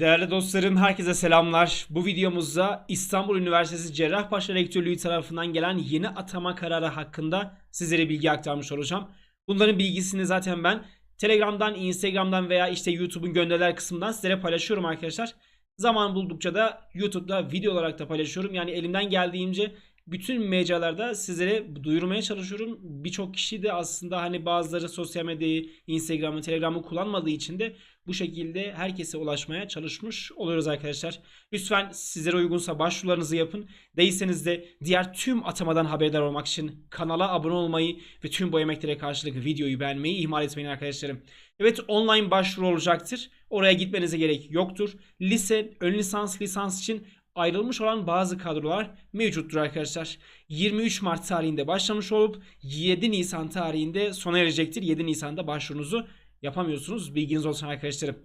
Değerli dostlarım herkese selamlar. Bu videomuzda İstanbul Üniversitesi Cerrahpaşa Rektörlüğü tarafından gelen yeni atama kararı hakkında sizlere bilgi aktarmış olacağım. Bunların bilgisini zaten ben Telegram'dan, Instagram'dan veya işte YouTube'un gönderiler kısmından sizlere paylaşıyorum arkadaşlar. Zaman buldukça da YouTube'da video olarak da paylaşıyorum. Yani elimden geldiğince bütün mecralarda sizlere duyurmaya çalışıyorum. Birçok kişi de aslında hani bazıları sosyal medyayı, Instagram'ı, Telegram'ı kullanmadığı için de bu şekilde herkese ulaşmaya çalışmış oluyoruz arkadaşlar. Lütfen sizlere uygunsa başvurularınızı yapın. Değilseniz de diğer tüm atamadan haberdar olmak için kanala abone olmayı ve tüm bu emeklere karşılık videoyu beğenmeyi ihmal etmeyin arkadaşlarım. Evet online başvuru olacaktır. Oraya gitmenize gerek yoktur. Lise, ön lisans, lisans için ayrılmış olan bazı kadrolar mevcuttur arkadaşlar. 23 Mart tarihinde başlamış olup 7 Nisan tarihinde sona erecektir. 7 Nisan'da başvurunuzu yapamıyorsunuz. Bilginiz olsun arkadaşlarım.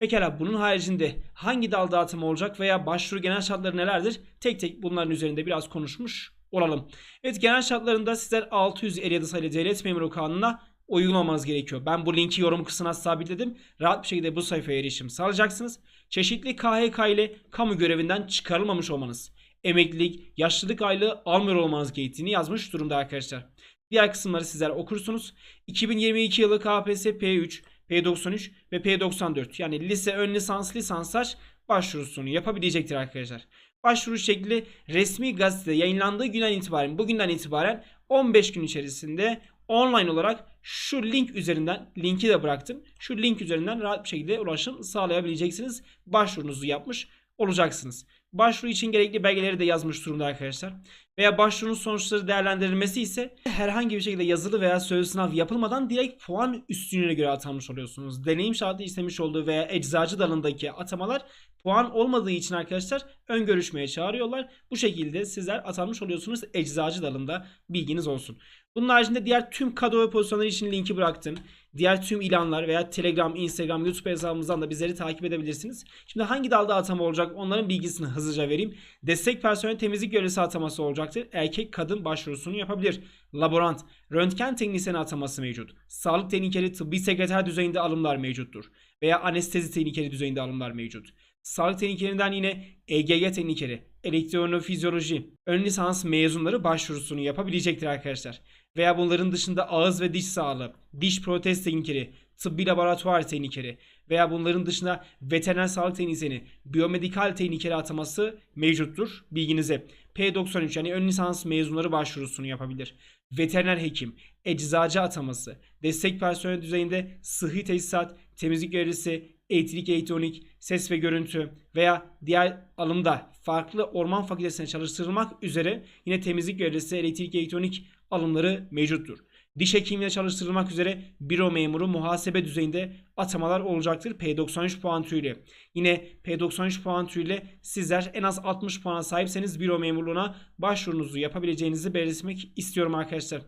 Pekala bunun haricinde hangi dal dağıtımı olacak veya başvuru genel şartları nelerdir? Tek tek bunların üzerinde biraz konuşmuş olalım. Evet genel şartlarında sizler 657 sayılı devlet memuru kanununa uygun olmanız gerekiyor. Ben bu linki yorum kısmına sabitledim. Rahat bir şekilde bu sayfaya erişim sağlayacaksınız. Çeşitli KHK ile kamu görevinden çıkarılmamış olmanız. Emeklilik, yaşlılık aylığı almıyor olmanız gerektiğini yazmış durumda arkadaşlar. Diğer kısımları sizler okursunuz. 2022 yılı KPSS P3, P93 ve P94 yani lise ön lisans lisanslar başvurusunu yapabilecektir arkadaşlar. Başvuru şekli resmi gazetede yayınlandığı günden itibaren bugünden itibaren 15 gün içerisinde online olarak şu link üzerinden linki de bıraktım. Şu link üzerinden rahat bir şekilde ulaşım sağlayabileceksiniz. Başvurunuzu yapmış olacaksınız. Başvuru için gerekli belgeleri de yazmış durumda arkadaşlar. Veya başvurunun sonuçları değerlendirilmesi ise herhangi bir şekilde yazılı veya sözlü sınav yapılmadan direkt puan üstünlüğüne göre atanmış oluyorsunuz. Deneyim şartı istemiş olduğu veya eczacı dalındaki atamalar puan olmadığı için arkadaşlar ön görüşmeye çağırıyorlar. Bu şekilde sizler atanmış oluyorsunuz eczacı dalında bilginiz olsun. Bunun haricinde diğer tüm kadro ve pozisyonları için linki bıraktım. Diğer tüm ilanlar veya Telegram, Instagram, YouTube hesabımızdan da bizleri takip edebilirsiniz. Şimdi hangi dalda atama olacak onların bilgisini hızlıca vereyim. Destek personel temizlik görevlisi ataması olacaktır. Erkek kadın başvurusunu yapabilir. Laborant, röntgen teknisyeni ataması mevcut. Sağlık teknikeri tıbbi sekreter düzeyinde alımlar mevcuttur. Veya anestezi teknikeri düzeyinde alımlar mevcut. Sağlık teknikerinden yine EGG teknikeri, elektrofizyoloji, ön lisans mezunları başvurusunu yapabilecektir arkadaşlar. Veya bunların dışında ağız ve diş sağlığı, diş protez teknikeri, tıbbi laboratuvar teknikeri veya bunların dışında veteriner sağlık teknisyeni, biyomedikal teknikeri ataması mevcuttur bilginize. P93 yani ön lisans mezunları başvurusunu yapabilir. Veteriner hekim, eczacı ataması, destek personel düzeyinde sıhhi tesisat, temizlik görevlisi, elektrik elektronik, ses ve görüntü veya diğer alımda farklı orman fakültesine çalıştırılmak üzere yine temizlik görevlisi, elektrik elektronik alımları mevcuttur. Diş hekimliğine çalıştırılmak üzere büro memuru muhasebe düzeyinde atamalar olacaktır P93 puan türüyle. Yine P93 puan türüyle sizler en az 60 puana sahipseniz büro memurluğuna başvurunuzu yapabileceğinizi belirtmek istiyorum arkadaşlar.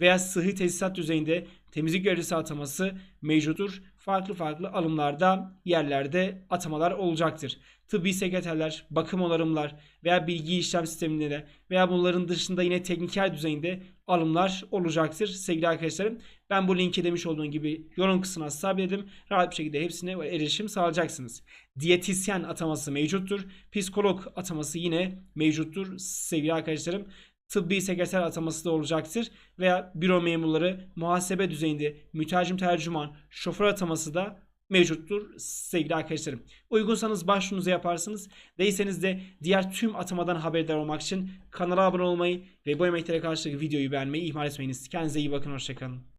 Veya sıhhi tesisat düzeyinde temizlik görevlisi ataması mevcuttur. Farklı farklı alımlarda yerlerde atamalar olacaktır. Tıbbi sekreterler, bakım onarımlar veya bilgi işlem sisteminde veya bunların dışında yine tekniker düzeyinde alımlar olacaktır sevgili arkadaşlarım. Ben bu linki demiş olduğum gibi yorum kısmına sabitledim. Rahat bir şekilde hepsine erişim sağlayacaksınız. Diyetisyen ataması mevcuttur. Psikolog ataması yine mevcuttur sevgili arkadaşlarım tıbbi sekreter ataması da olacaktır. Veya büro memurları muhasebe düzeyinde mütercim tercüman, şoför ataması da mevcuttur sevgili arkadaşlarım. Uygunsanız başvurunuzu yaparsınız. Değilseniz de diğer tüm atamadan haberdar olmak için kanala abone olmayı ve bu emeklere karşılık videoyu beğenmeyi ihmal etmeyiniz. Kendinize iyi bakın. Hoşçakalın.